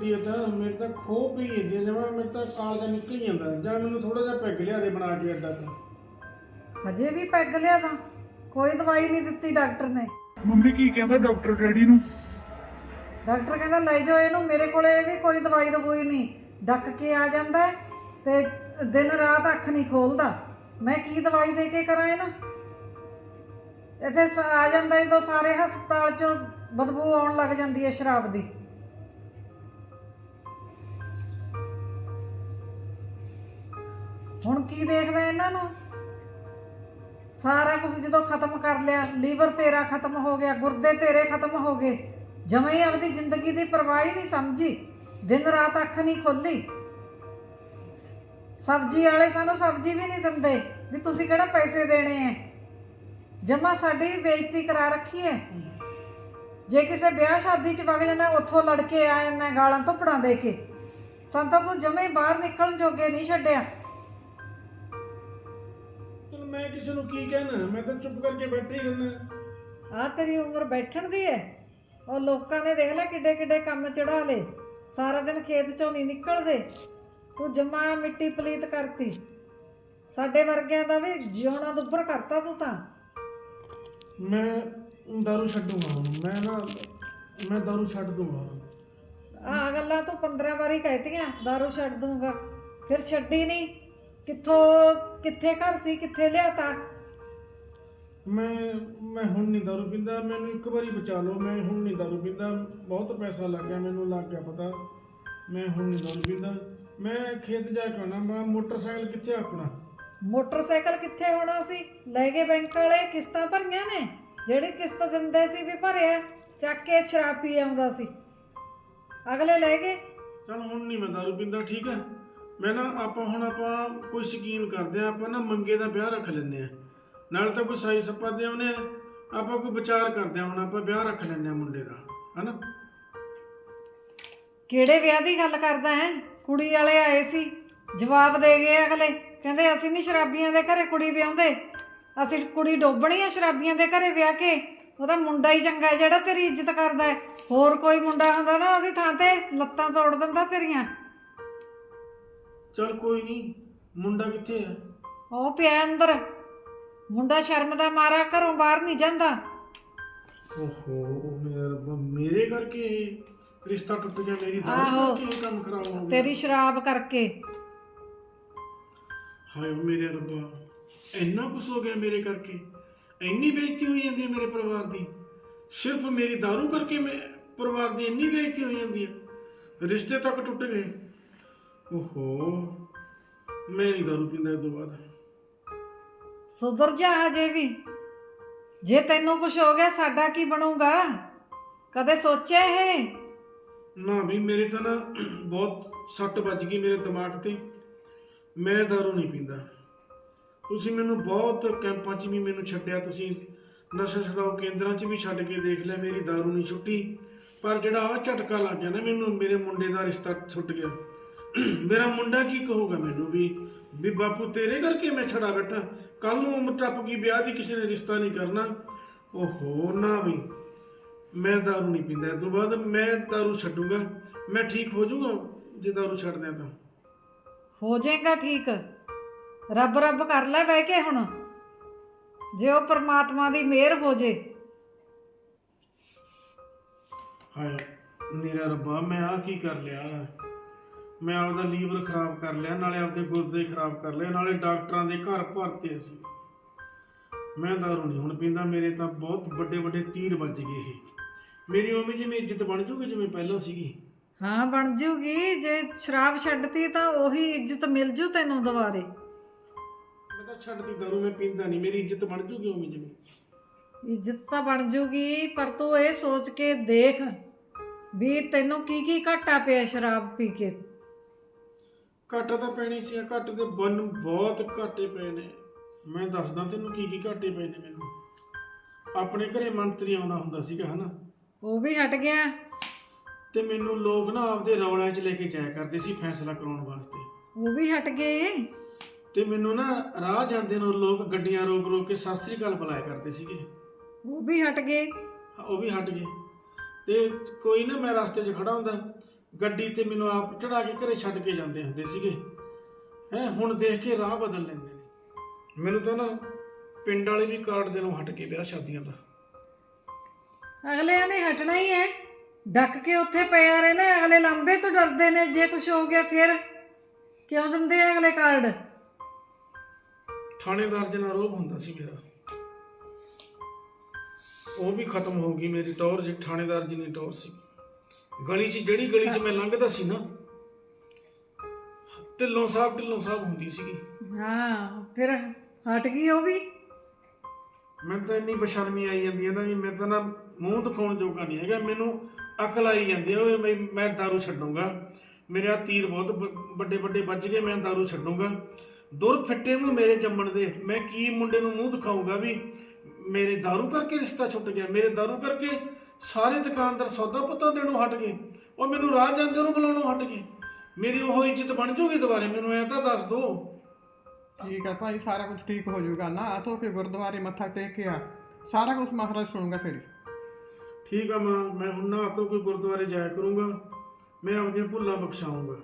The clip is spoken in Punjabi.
ਦੂਈ ਤਾਂ ਦੇ ਦੇ ਜੇ ਕੋਈ ਲੈਂਦੀ ਆ ਤਾਂ ਮੇਰੇ ਤਾਂ ਖੋ ਪਈ ਜਾਂਦੀ ਆ ਜਮਾ ਮੇਰੇ ਤਾਂ ਕਾਲ ਦਾ ਨਿਕਲ ਹੀ ਜਾਂਦਾ। ਜਾਂ ਮੈਨੂੰ ਥੋੜਾ ਜਿਹਾ ਪੈਗ ਲਿਆ ਦੇ ਬਣਾ ਕੇ ਅੱਡਾ ਤੋਂ। ਹਜੇ ਵੀ ਪੈਗ ਲਿਆ ਤਾਂ। ਕੋਈ ਦਵਾਈ ਨਹੀਂ ਦਿੱਤੀ ਡਾਕਟਰ ਨੇ। ਮੰਮੀ ਕੀ ਕਹਿੰਦਾ ਡਾਕਟਰ ਡੈਡੀ ਨੂੰ? ਡਾਕਟਰ ਕਹਿੰਦਾ ਲੈ ਜਾਓ ਇਹਨੂੰ ਮੇਰੇ ਕੋਲੇ ਇਹਦੀ ਕੋਈ ਦਵਾਈ ਦਵੂਈ ਨਹੀਂ। ਡੱਕ ਕੇ ਆ ਜਾਂਦਾ ਹੈ ਤੇ ਦਿਨ ਰਾਤ ਅੱਖ ਨਹੀਂ ਖੋਲਦਾ। ਮੈਂ ਕੀ ਦਵਾਈ ਦੇ ਕੇ ਕਰਾਂ ਇਹਨੂੰ? ਇੱਥੇ ਸ- ਆ ਜਾਂਦਾ ਜਦੋਂ ਸਾਰੇ ਹਸਪਤਾਲ ਚੋਂ ਬਦਬੂ ਆਉਣ ਲੱਗ ਜਾਂਦੀ ਹੈ ਸ਼ਰਾਬ ਦੀ। ਕੀ ਦੇਖਦਾ ਇਹਨਾਂ ਨੂੰ? ਸਾਰਾ ਕੁਝ ਜਦੋਂ ਖਤਮ ਕਰ ਲਿਆ, ਲੀਵਰ ਤੇਰਾ ਖਤਮ ਹੋ ਗਿਆ, ਗੁਰਦੇ ਤੇਰੇ ਖਤਮ ਹੋ ਗਏ। ਜਮੇ ਹੀ ਆਪਣੀ ਜ਼ਿੰਦਗੀ ਦੀ ਪਰਵਾਹ ਹੀ ਨਹੀਂ ਸਮਝੀ। ਦਿਨ ਰਾਤ ਅੱਖ ਨਹੀਂ ਖੋਲੀ। ਸਬਜ਼ੀ ਵਾਲੇ ਸਾਨੂੰ ਸਬਜ਼ੀ ਵੀ ਨਹੀਂ ਦਿੰਦੇ ਵੀ ਤੁਸੀਂ ਕਿਹੜਾ ਪੈਸੇ ਦੇਣੇ ਐ। ਜਮਾ ਸਾਡੀ ਵੀ ਬੇਇੱਜ਼ਤੀ ਕਰਾ ਰੱਖੀ ਐ। ਜੇ ਕਿਸੇ ਵਿਆਹ ਸ਼ਾਦੀ 'ਚ ਵਗ ਜਾਂਦਾ ਉੱਥੋਂ ਲੜਕੇ ਆ ਜਾਂਦਾ ਗਾਲਾਂ ਧੁੱਪੜਾਂ ਦੇ ਕੇ। ਸੰਤਾ ਤੂੰ ਜਮੇ ਬਾਹਰ ਨਿਕਲਣ ਜੋਗੇ ਨਹੀਂ ਛੱਡਿਆ। ਮੈਂ ਕਿਸੇ ਨੂੰ ਕੀ ਕਹਿਣਾ? ਮੈਂ ਤਾਂ ਚੁੱਪ ਕਰਕੇ ਬੈਠੇ ਹੀ ਰਹਿਣਾ ਆ ਤੇਰੀ ਉਮਰ ਬੈਠਣ ਦੀ ਐ। ਉਹ ਲੋਕਾਂ ਨੇ ਦੇਖ ਲੈ ਕਿੱਡੇ ਕਿੱਡੇ ਕੰਮ ਚੜਾ ਲੇ। ਸਾਰਾ ਦਿਨ ਖੇਤ ਚੋਂ ਨਹੀਂ ਨਿਕਲਦੇ। ਤੂੰ ਜਮਾ ਮਿੱਟੀ ਪਲੀਤ ਕਰਤੀ। ਸਾਡੇ ਵਰਗਿਆਂ ਦਾ ਵੀ ਜਿਉਣਾ ਦੁੱਬਰ ਕਰਤਾ ਤੂੰ ਤਾਂ। ਮੈਂ ਦਾਰੂ ਛੱਡੂਗਾ ਹੁਣ। ਮੈਂ ਨਾ ਮੈਂ ਦਾਰੂ ਛੱਡ ਦੂੰਗਾ। ਹੁਣ। ਆਹ ਗੱਲਾਂ ਤੂੰ 15 ਵਾਰੀ ਕਹਿਤੀਆਂ दारू ਛੱਡ ਦੂੰਗਾ। ਫਿਰ ਛੱਡੀ ਨਹੀਂ ਕਿੱਥੋਂ ਕਿੱਥੇ ਘਰ ਸੀ ਕਿੱਥੇ ਲਿਆਤਾ? ਮੈਂ ਮੈਂ ਹੁਣ ਨਹੀਂ ਦਾਰੂ ਪੀਂਦਾ ਮੈਨੂੰ ਇੱਕ ਵਾਰੀ ਬਚਾ ਲਓ ਮੈਂ ਹੁਣ ਨਹੀਂ ਦਾਰੂ ਪੀਂਦਾ ਬਹੁਤ ਪੈਸਾ ਲੱਗ ਗਿਆ ਮੈਨੂੰ ਲੱਗ ਗਿਆ ਪਤਾ। ਮੈਂ ਹੁਣ ਨਹੀਂ ਦਾਰੂ ਪੀਂਦਾ। ਮੈਂ ਖੇਤ ਜਾ ਕੇ ਆਉਣਾ ਮੈਂ ਮੋਟਰਸਾਈਕਲ ਕਿੱਥੇ ਆ ਆਪਣਾ? ਮੋਟਰਸਾਈਕਲ ਕਿੱਥੇ ਹੋਣਾ ਸੀ? ਲੈ ਗਏ ਬੈਂਕ ਵਾਲੇ ਕਿਸ਼ਤਾਂ ਭਰੀਆਂ ਨੇ। ਜਿਹੜੀ ਕਿਸ਼ਤ ਦਿੰਦੇ ਸੀ ਵੀ ਭਰਿਆ ਚੱਕ ਕੇ ਸ਼ਰਾਬ ਪੀ ਆਉਂਦਾ ਸੀ। ਅਗਲੇ ਲੈ ਗਏ। ਚਲ ਹੁਣ ਨਹੀਂ ਮੈਂ ਦਾਰੂ ਪੀਂਦਾ ਠੀਕ ਹੈ? ਮੈਂ ਨਾ ਆਪਾਂ ਹੁਣ ਆਪਾਂ ਕੋਈ ਸਕੀਮ ਕਰਦੇ ਆ ਆਪਾਂ ਨਾ ਮੰਗੇ ਦਾ ਵਿਆਹ ਰੱਖ ਲੈਂਦੇ ਆ ਨਾਲ ਤਾਂ ਕੋਈ ਸਾਈ ਸੱਪਾ ਦੇ ਆਉਨੇ ਆ, ਆਪਾਂ ਕੋਈ ਵਿਚਾਰ ਕਰਦੇ ਆ ਹੁਣ ਆਪਾਂ ਵਿਆਹ ਰੱਖ ਲੈਂਦੇ ਆ ਮੁੰਡੇ ਦਾ, ਹਨਾ? ਕਿਹੜੇ ਵਿਆਹ ਦੀ ਗੱਲ ਕਰਦਾ ਹੈ? ਕੁੜੀ ਵਾਲੇ ਆਏ ਸੀ, ਜਵਾਬ ਦੇ ਗਏ ਅਗਲੇ, ਕਹਿੰਦੇ ਅਸੀਂ ਨਹੀਂ ਸ਼ਰਾਬੀਆਂ ਦੇ ਘਰੇ ਕੁੜੀ ਵਿਆਹੁੰਦੇ। ਅਸੀਂ ਕੁੜੀ ਡੋਬਣੀ ਆ ਸ਼ਰਾਬੀਆਂ ਦੇ ਘਰੇ ਵਿਆਹ ਕੇ, ਉਹਦਾ ਮੁੰਡਾ ਹੀ ਚੰਗਾ ਹੈ ਜਿਹੜਾ ਤੇਰੀ ਇੱਜ਼ਤ ਕਰਦਾ ਹੈ। ਹੋਰ ਕੋਈ ਮੁੰਡਾ ਹੁੰਦਾ ਨਾ ਉਹਦੀ ਥਾਂ ਤੇ ਲੱਤਾਂ ਤੋੜ ਦਿੰਦਾ ਤੇਰੀਆਂ। ਚਲ ਕੋਈ ਨਹੀਂ ਮੁੰਡਾ ਕਿੱਥੇ ਆ? ਉਹ ਪਿਆ ਅੰਦਰ। ਮੁੰਡਾ ਸ਼ਰਮ ਦਾ ਮਾਰਾ ਘਰੋਂ ਬਾਹਰ ਨਹੀਂ ਜਾਂਦਾ। ਓਹੋ ਮੇਰਾ ਰੱਬਾ ਮੇਰੇ ਕਰਕੇ ਇਹ ਰਿਸ਼ਤਾ ਟੁੱਟ ਗਿਆ ਮੇਰੀ ਦਾਰੂ ਆਹੋ। ਕਰਕੇ ਇਹ ਕੰਮ ਖਰਾਬ ਹੋ ਗਿਆ। ਤੇਰੀ ਸ਼ਰਾਬ ਕਰਕੇ। ਹਾਏ ਮੇਰੇ ਰੱਬਾ ਇੰਨਾ ਕੁਛ ਹੋ ਗਿਆ ਮੇਰੇ ਕਰਕੇ। ਇੰਨੀ ਬੇਇੱਜ਼ਤੀ ਹੋਈ ਜਾਂਦੀ ਹੈ ਮੇਰੇ ਪਰਿਵਾਰ ਦੀ। ਸਿਰਫ ਮੇਰੀ दारू ਕਰਕੇ ਮੈਂ ਪਰਿਵਾਰ ਦੀ ਇੰਨੀ ਬੇਇੱਜ਼ਤੀ ਹੋਈ ਜਾਂਦੀ ਹੈ। ਰਿਸ਼ਤੇ ਤੱਕ ਟੁੱਟ ਗਏ। ਓਹੋ ਮੈਂ ਨਹੀਂ ਦਾਰੂ ਪੀਂਦਾ ਇਸ ਸੁਧਰ ਜਾ ਹਜੇ ਵੀ। ਜੇ ਤੈਨੂੰ ਕੁਝ ਹੋ ਗਿਆ ਸਾਡਾ ਕੀ ਬਣੂਗਾ? ਕਦੇ ਸੋਚਿਆ ਇਹ? ਨਾ ਵੀ ਮੇਰੇ ਤਾਂ ਨਾ ਬਹੁਤ ਸੱਟ ਵੱਜ ਗਈ ਮੇਰੇ ਦਿਮਾਗ ਤੇ। ਮੈਂ ਦਾਰੂ ਨਹੀਂ ਪੀਂਦਾ। ਤੁਸੀਂ ਮੈਨੂੰ ਬਹੁਤ ਕੈਂਪਾਂ 'ਚ ਵੀ ਮੈਨੂੰ ਛੱਡਿਆ। ਤੁਸੀਂ ਨਸ਼ਾ ਛਡਾਓ ਕੇਂਦਰਾਂ 'ਚ ਵੀ ਛੱਡ ਕੇ ਦੇਖ ਲਿਆ ਮੇਰੀ ਦਾਰੂ ਨਹੀਂ ਛੁੱਟੀ। ਪਰ ਜਿਹੜਾ ਆ ਝਟਕਾ ਲੱਗ ਗਿਆ ਨਾ ਮੈਨੂੰ ਮੇਰੇ ਮੁੰਡੇ ਦਾ ਰਿਸ਼ਤਾ ਛੁੱਟ ਗਿਆ। ਮੇਰਾ ਮੁੰਡਾ ਕੀ ਕਹੂਗਾ ਮੈਨੂੰ ਵੀ ਵੀ ਬਾਪੂ ਤੇਰੇ ਕਰਕੇ ਮੈਂ ਛੜਾ ਬੈਠਾ। ਕੱਲ ਨੂੰ ਉਮਰ ਟੱਪ ਗਈ ਵਿਆਹ ਦੀ ਕਿਸੇ ਨੇ ਰਿਸ਼ਤਾ ਨਹੀਂ ਕਰਨਾ। ਓਹੋ ਨਾ ਵੀ ਮੈਂ ਦਾਰੂ ਨਹੀਂ ਪੀਂਦਾ। ਇਸ ਬਾਅਦ ਮੈਂ ਦਾਰੂ ਛੱਡੂਗਾ। ਮੈਂ ਠੀਕ ਹੋ ਜਾਊਗਾ ਜੇ ਦਾਰੂ ਛੱਡ ਦਿਆਂ ਤਾਂ। ਹੋ ਜਾਏਗਾ ਠੀਕ। ਰੱਬ ਰੱਬ ਕਰ ਲੈ ਬਹਿ ਕੇ ਹੁਣ। ਜੇ ਉਹ ਪਰਮਾਤਮਾ ਦੀ ਮਿਹਰ ਹੋ ਜੇ। ਹਾਏ ਮੇਰਾ ਰੱਬਾ ਮੈਂ ਆ ਕੀ ਕਰ ਲਿਆ? ਮੈਂ ਆਪਦਾ ਲੀਵਰ ਖਰਾਬ ਕਰ ਲਿਆ ਨਾਲੇ ਆਪਦੇ ਗੁਰਦੇ ਖਰਾਬ ਕਰ ਲਏ ਨਾਲੇ ਡਾਕਟਰਾਂ ਦੇ ਘਰ ਭਰਤੇ ਸੀ ਮੈਂ ਦਾਰੂ ਨਹੀਂ ਹੁਣ ਪੀਂਦਾ ਮੇਰੇ ਤਾਂ ਬਹੁਤ ਵੱਡੇ ਵੱਡੇ ਤੀਰ ਵੱਜ ਗਏ ਇਹ। ਮੇਰੀ ਉਵੇਂ ਜਿਵੇਂ ਇੱਜ਼ਤ ਬਣ ਜੂਗੀ ਜਿਵੇਂ ਪਹਿਲਾਂ ਸੀਗੀ। ਹਾਂ ਬਣ ਜੂਗੀ। ਜੇ ਸ਼ਰਾਬ ਛੱਡਤੀ ਤਾਂ ਉਹੀ ਇੱਜ਼ਤ ਮਿਲ ਜੂ ਤੈਨੂੰ ਦੁਬਾਰੇ। ਮੈਂ ਤਾਂ ਛੱਡਦੀ ਦਾਰੂ ਮੈਂ ਪੀਂਦਾ ਨਹੀਂ। ਮੇਰੀ ਇੱਜ਼ਤ ਬਣ ਜੂਗੀ ਉਵੇਂ ਜਿਵੇਂ? ਇੱਜ਼ਤ ਤਾਂ ਬਣ ਜੂਗੀ ਪਰ ਤੂੰ ਇਹ ਸੋਚ ਕੇ ਦੇਖ ਵੀ ਤੈਨੂੰ ਕੀ ਕੀ ਘਾਟਾ ਪਿਆ ਸ਼ਰਾਬ ਪੀ ਕੇ। ਘਾਟਾ ਤਾਂ ਪੈਣੀ ਸੀ ਘਾਟੇ ਦੇ ਬੰਨ ਬਹੁਤ ਘਾਟੇ ਪਏ ਨੇ। ਮੈਂ ਦੱਸਦਾ ਤੈਨੂੰ ਕੀ ਕੀ ਘਾਟੇ ਪਏ ਨੇ ਮੈਨੂੰ। ਆਪਣੇ ਘਰੇ ਮੰਤਰੀ ਆਉਂਦਾ ਹੁੰਦਾ ਸੀਗਾ ਹਨਾ? ਉਹ ਵੀ ਹਟ ਗਿਆ। ਤੇ ਮੈਨੂੰ ਲੋਕ ਨਾ ਆਪਦੇ ਰੌਲਿਆਂ 'ਚ ਲੈ ਕੇ ਜਾਇਆ ਕਰਦੇ ਸੀ ਫੈਸਲਾ ਕਰਾਉਣ ਵਾਸਤੇ। ਉਹ ਵੀ ਹਟ ਗਏ। ਤੇ ਮੈਨੂੰ ਨਾ ਰਾਹ ਜਾਂਦੇ ਨੂੰ ਲੋਕ ਗੱਡੀਆਂ ਰੋਕ ਰੋਕ ਕੇ ਸਤਿ ਸ੍ਰੀ ਅਕਾਲ ਬੁਲਾਇਆ ਕਰਦੇ ਸੀਗੇ। ਉਹ ਵੀ ਹਟ ਗਏ। ਉਹ ਵੀ ਹਟ ਗਏ। ਤੇ ਕੋਈ ਨਾ ਮੈਂ ਰਸਤੇ 'ਚ ਖੜਾ ਹੁੰਦਾ। ਗੱਡੀ ਤੇ ਮੈਨੂੰ ਆਪ ਚੜਾ ਕੇ ਘਰੇ ਛੱਡ ਕੇ ਜਾਂਦੇ ਹੁੰਦੇ ਸੀਗੇ। ਹੈ ਹੁਣ ਦੇਖ ਕੇ ਰਾਹ ਬਦਲ ਲੈਂਦੇ ਨੇ। ਮੈਨੂੰ ਤਾਂ ਨਾ ਪਿੰਡ ਵਾਲੇ ਵੀ ਕਾਰਡ ਦੇਣੋਂ ਹਟ ਕੇ ਵਿਆਹ ਸ਼ਾਦੀਆਂ ਦਾ। ਅਗਲਿਆਂ ਨੇ ਹਟਣਾ ਹੀ ਹੈ। ਡੱਕ ਕੇ ਉੱਥੇ ਪਿਆ ਰਹਿਣਾ ਅਗਲੇ ਲੰਬੇ ਤੋਂ ਡਰਦੇ ਨੇ ਜੇ ਕੁਝ ਹੋ ਗਿਆ ਫਿਰ ਕਿਉਂ ਦਿੰਦੇ ਆ ਅਗਲੇ ਕਾਰਡ? ਥਾਣੇਦਾਰ ਜਨਾ ਰੋਬ ਹੁੰਦਾ ਸੀ ਮੇਰਾ। ਉਹ ਵੀ ਖਤਮ ਹੋ ਗਈ ਮੇਰੀ ਟੌਰ ਜੀ ਥਾਣੇਦਾਰ ਜਿੰਨੀ ਟੌਰ ਸੀ। ਗਲੀ 'ਚ ਜਿਹੜੀ ਗਲੀ 'ਚ ਮੈਂ ਲੰਘਦਾ ਸੀ ਨਾ ਢਿੱਲੋਂ ਸਾਹਿਬ ਢਿੱਲੋਂ ਸਾਹਿਬ ਹੁੰਦੀ ਸੀਗੀ। ਹਾਂ ਫਿਰ ਹਟ ਗਈ ਉਹ ਵੀ? ਮੈਨੂੰ ਤਾਂ ਇੰਨੀ ਬਸ਼ਰਮੀ ਆਈ ਜਾਂਦੀ ਹੈ ਨਾ ਵੀ ਮੈਂ ਤਾਂ ਨਾ ਮੂੰਹ ਦਿਖਾਉਣ ਜੋਗਾ ਨਹੀਂ ਹੈਗਾ ਮੈਨੂੰ ਅਕਲ ਆਈ ਜਾਂਦੀ ਹੈ ਓਏ ਮੈਂ ਮੈਂ ਦਾਰੂ ਛੱਡੂੰਗਾ। ਮੇਰੇ ਆ ਤੀਰ ਬਹੁਤ ਵੱਡੇ ਵੱਡੇ ਵੱਜ ਗਏ ਮੈਂ ਦਾਰੂ ਛੱਡੂੰਗਾ। ਦੁਰ ਫਿੱਟੇ ਨੂੰ ਮੇਰੇ ਜੰਮਣ ਦੇ ਮੈਂ ਕੀ ਮੁੰਡੇ ਨੂੰ ਮੂੰਹ ਦਿਖਾਊਂਗਾ ਵੀ ਮੇਰੇ ਦਾਰੂ ਕਰਕੇ ਰਿਸ਼ਤਾ ਛੁੱਟ ਗਿਆ ਮੇਰੇ ਦਾਰੂ ਕਰਕੇ ਸਾਰੇ ਦੁਕਾਨਦਾਰ ਸੌਦਾ ਪੱਤਾ ਦੇਣੋਂ ਹਟ ਗਏ। ਉਹ ਮੈਨੂੰ ਰਾਹ ਜਾਂਦੇ ਨੂੰ ਬੁਲਾਉਣੋਂ ਹਟ ਗਏ। ਮੇਰੀ ਉਹ ਇੱਜ਼ਤ ਬਣ ਜੂਗੀ ਦੁਬਾਰੇ ਮੈਨੂੰ ਐ ਤਾਂ ਦੱਸ ਦੋ। ਠੀਕ ਆ ਭਾਈ ਸਾਰਾ ਕੁਝ ਠੀਕ ਹੋ ਜਾਊਗਾ ਨਾ। ਆ ਧੋ ਕੇ ਗੁਰਦੁਆਰੇ ਮੱਥਾ ਟੇਕ ਕੇ ਆ। ਸਾਰਾ ਕੁਝ ਮਹਾਰਾਜ ਸੁਣੂਗਾ ਤੇਰੀ। ਠੀਕ ਆ ਮਾਂ ਮੈਂ ਹੁਣ ਨਾ ਤੋਂ ਕੋਈ ਗੁਰਦੁਆਰੇ ਜਾਇਆ ਕਰੂੰਗਾ। ਮੈਂ ਆਪਣੀਆਂ ਭੁੱਲਾਂ ਬਖਸ਼ਾਉਂਗਾ।